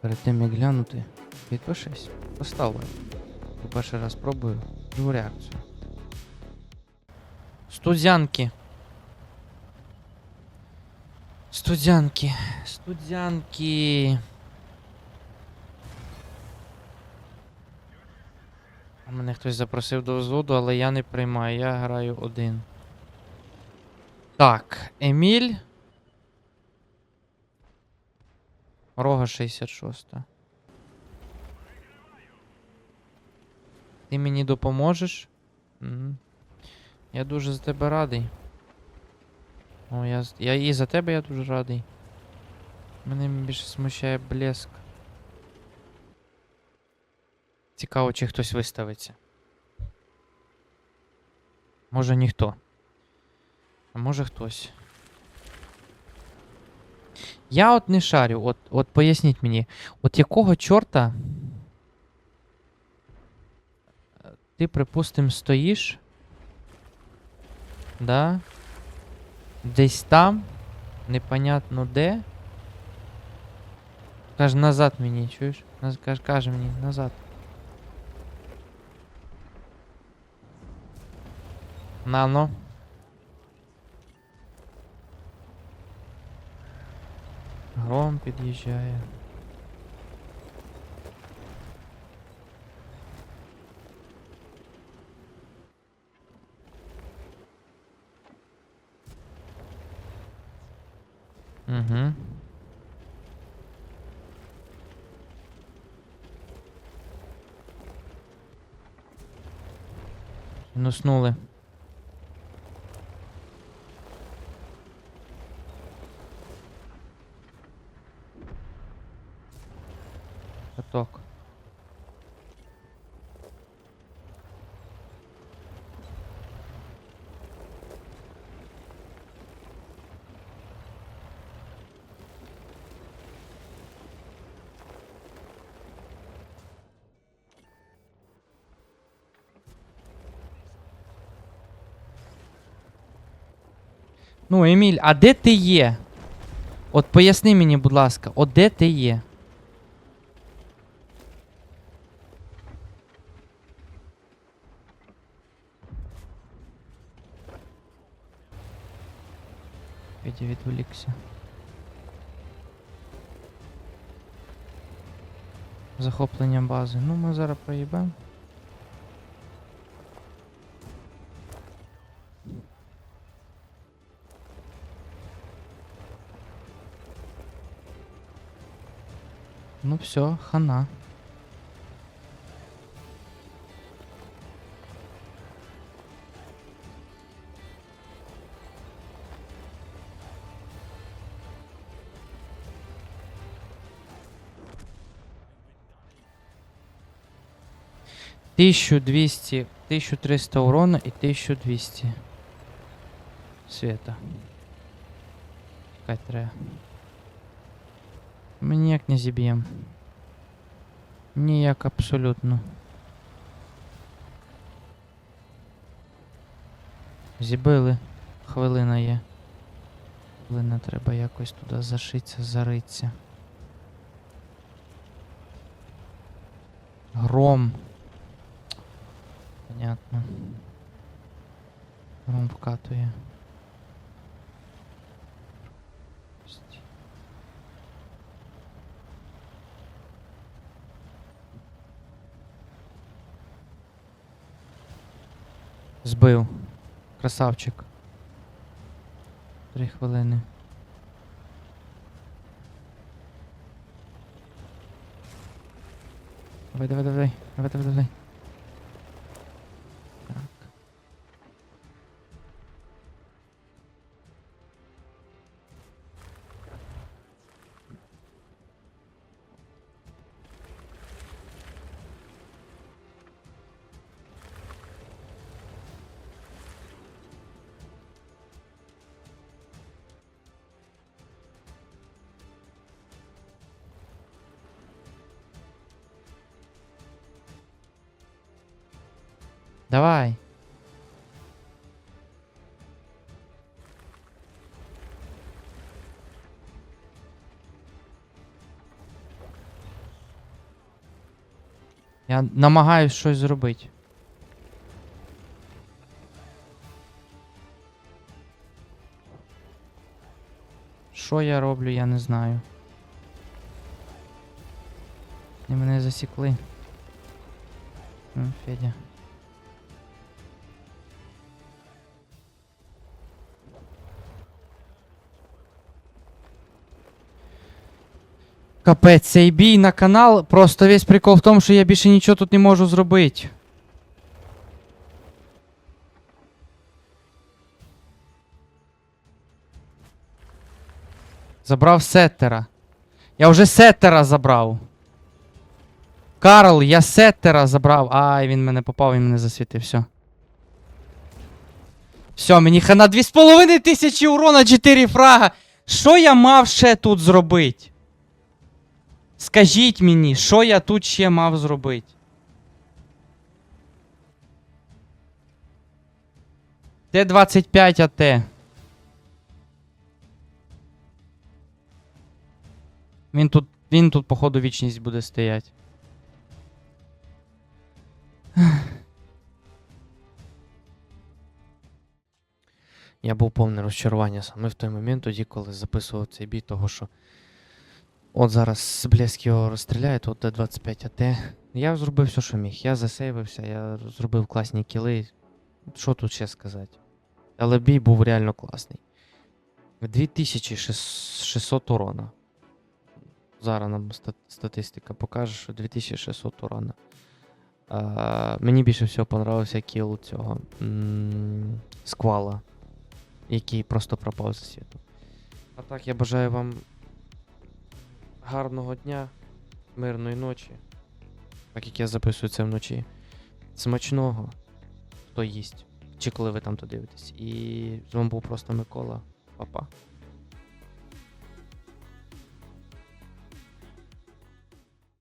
Перед тим як глянути, підпишись, постав лайк. Перший раз пробую другу реакцію. Студянки. Студянки. Студянки. Мене хтось запросив до взводу, але я не приймаю, я граю один. Так, Еміль. Рога 66. Ти мені допоможеш? Мгм. Я дуже за тебе радий. О, я, я і за тебе я дуже радий. Мене більше смущає блеск. Цікаво, чи хтось виставиться. Може ніхто. А може хтось. Я от не шарю, от, от поясніть мені, от якого чорта е, ти, припустим, стоїш. Да? Десь там, непонятно де. Каже, назад мені, чуєш? Каже, каже мені, назад. Нано. Гром під'їжджає. Угу. Нуснули. Каток. Ну, Еміль, а де ти є? От поясни мені, будь ласка, от де ти є? Петя відволікся. Захоплення бази. Ну, ми зараз проїбемо. Ну все, хана. Тысячу двести, тысячу триста урона и тысячу двести света. Чекать треба. Ми ніяк не зіб'ємо. Ніяк абсолютно. Зібили. Хвилина є. Хвилина треба якось туди зашитися, заритися. Гром. Понятно. Гром вкатує. Збив. Красавчик. Три хвилини. Давай, давай, давай, давай, давай, давай. Так. Давай. Я намагаюсь щось зробити. Що я роблю, я не знаю. І мене засікли. Федя. Капець, цей бій на канал. Просто весь прикол в тому, що я більше нічого тут не можу зробити. Забрав сеттера. Я вже сеттера забрав. Карл, я сеттера забрав. Ай, він мене попав, він мене засвітив, все. Все, мені хана 2,5 тисячі урона, 4 фрага. Що я мав ще тут зробити? Скажіть мені, що я тут ще мав зробити? Т-25 АТ. Він тут, він тут, походу, вічність буде стоять. Я був повне розчарування саме в той момент, тоді, коли записував цей бій, того що. От зараз блеск його розстріляє, от Т-25 АТ. Я зробив все, що міг. Я засейвився, я зробив класні кіли. Що тут ще сказати? Але бій був реально класний. 2600 урона. Зараз нам статистика покаже, що 2600 урона. А, мені більше всього понравився кіл цього м, сквала який просто пропав з світу. А так, я бажаю вам гарного дня, мирної ночі. Так як я записую це вночі. Смачного, хто їсть. Чи коли ви там то дивитесь. І з вами був просто Микола. Па-па.